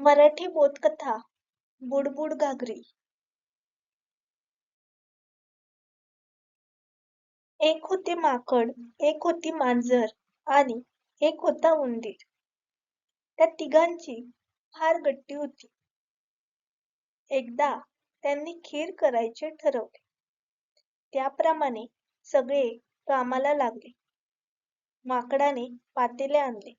मराठी बोधकथा बुडबुड घागरी. एक होते माकड एक होती मांजर आणि एक होता उंदीर. त्या तिघांची फार गट्टी होती. एकदा त्यांनी खीर करायचे ठरवले. त्याप्रमाणे सगळे कामाला लागले. माकडाने पातेले आणले.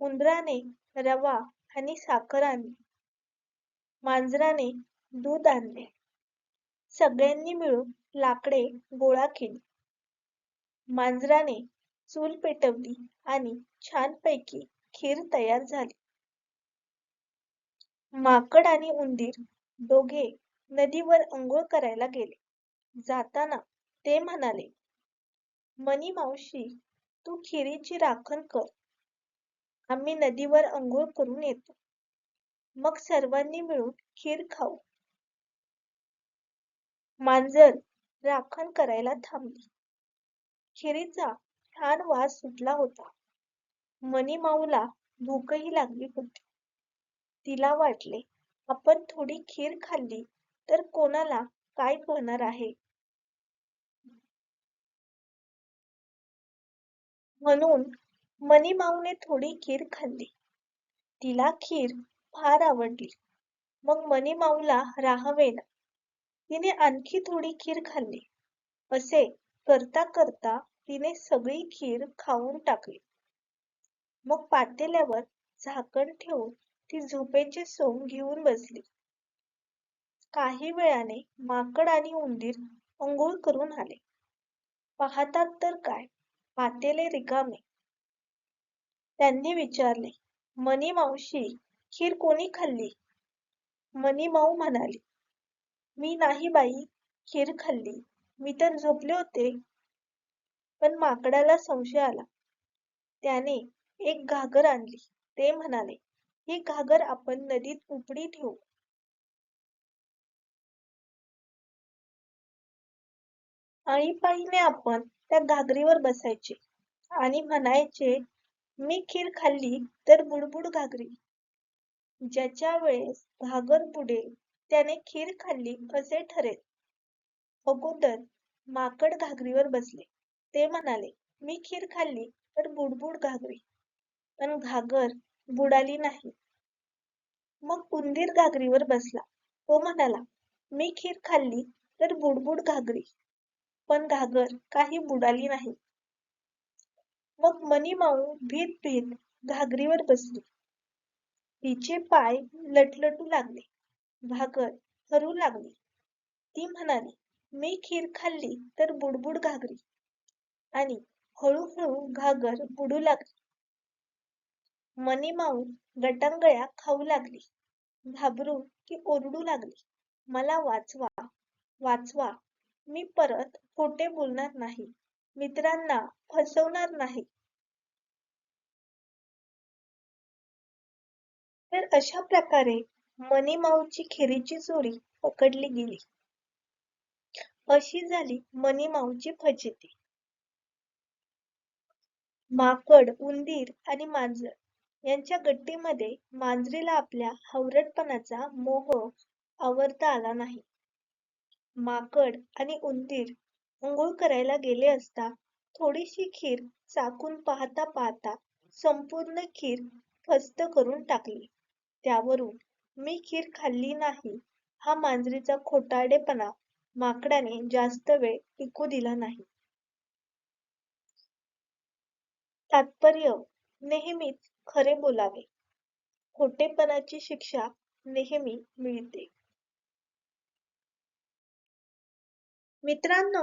उंदराने रवा आणि साखर आणली मांजराने दूध आणले. सगळ्यांनी मिळून लाकडे गोळा केली. मांजराने चूल पेटवली आणि छानपैकी खीर तयार झाली. माकड आणि उंदीर दोघे नदीवर अंघोळ करायला गेले. जाताना ते म्हणाले मनी मावशी तू खिरीची राखण कर. आम्ही नदीवर अंघोळ करून येतो. मग सर्वांनी मिळून खीर खाऊ. मांजर राखण करायला थांबली. खिरीचा छान वास सुटला होता. मनी माऊला भूकही लागली होती. तिला वाटले आपण थोडी खीर खाल्ली तर कोणाला काय होणार आहे? म्हणून मनी माऊने थोडी खीर खाल्ली. तिला खीर फार आवडली. मग मनी माऊला राहावेना. तिने आणखी थोडी खीर खाल्ली. असे करता करता तिने सगळी खीर खाऊन टाकली. मग पातेल्यावर झाकण ठेवून ती झोपेचे सोंग घेऊन बसली. काही वेळाने माकड आणि उंदीर अंघोळ करून आले. पाहतात तर काय? पातेले रिकामे. त्यांनी विचारले मनी मावशी खीर कोणी खाल्ली? मनी माऊ म्हणाली मी नाही बाई खीर खाल्ली. मी तर झोपले होते. पण माकडाला संशय आला. त्याने एक घागर आणली. ते म्हणाले ही घागर आपण नदीत उपडी ठेवू. आळीपाळीने आपण त्या घागरीवर बसायचे आणि म्हणायचे मी खीर खाल्ली तर बुडबुड घागरी. ज्याच्या वेळेस घागर बुडेल त्याने खीर खाल्ली असे ठरेल. अगोदर माकड घागरीवर बसले. ते म्हणाले मी खीर खाल्ली तर बुडबुड घागरी. पण घागर बुडाली नाही. मग उंदीर घागरीवर बसला. तो म्हणाला मी खीर खाल्ली तर बुडबुड घागरी. पण घागर काही बुडाली नाही. मग मनी माऊ भीत भीत घागरीवर बसली. तिचे पाय लटलटू लागले. घागर हरू लागली. ती म्हणाली मी खीर खाल्ली तर बुडबुड घागरी. आणि हळूहळू घागर बुडू लागली. मनी माऊ गटांगळ्या खाऊ लागली. घाबरून की ओरडू लागली. मला वाचवा वाचवा. मी परत खोटे बोलणार नाही. मित्रांना फसवणार नाही. तर अशा प्रकारे मनी माऊची खेरीची चोरी पकडली गेली. अशी झाली मनी माऊची फजिती. माकड उंदीर आणि मांजर यांच्या गट्टीमध्ये मांजरीला आपल्या हावरटपणाचा मोह आवरता आला नाही. माकड आणि उंदीर अंघोळ करायला गेले असता थोडीशी खीर चाकून पाहता पाहता संपूर्ण खीर फस्त करून टाकली. त्यावरून मी खीर खाल्ली नाही हा मांजरीचा खोटारडेपणा माकडाने जास्त वेळ टिकू दिला नाही. तात्पर्य नेहमीच खरे बोलावे. खोटेपणाची शिक्षा नेहमी मिळते. मित्रांनो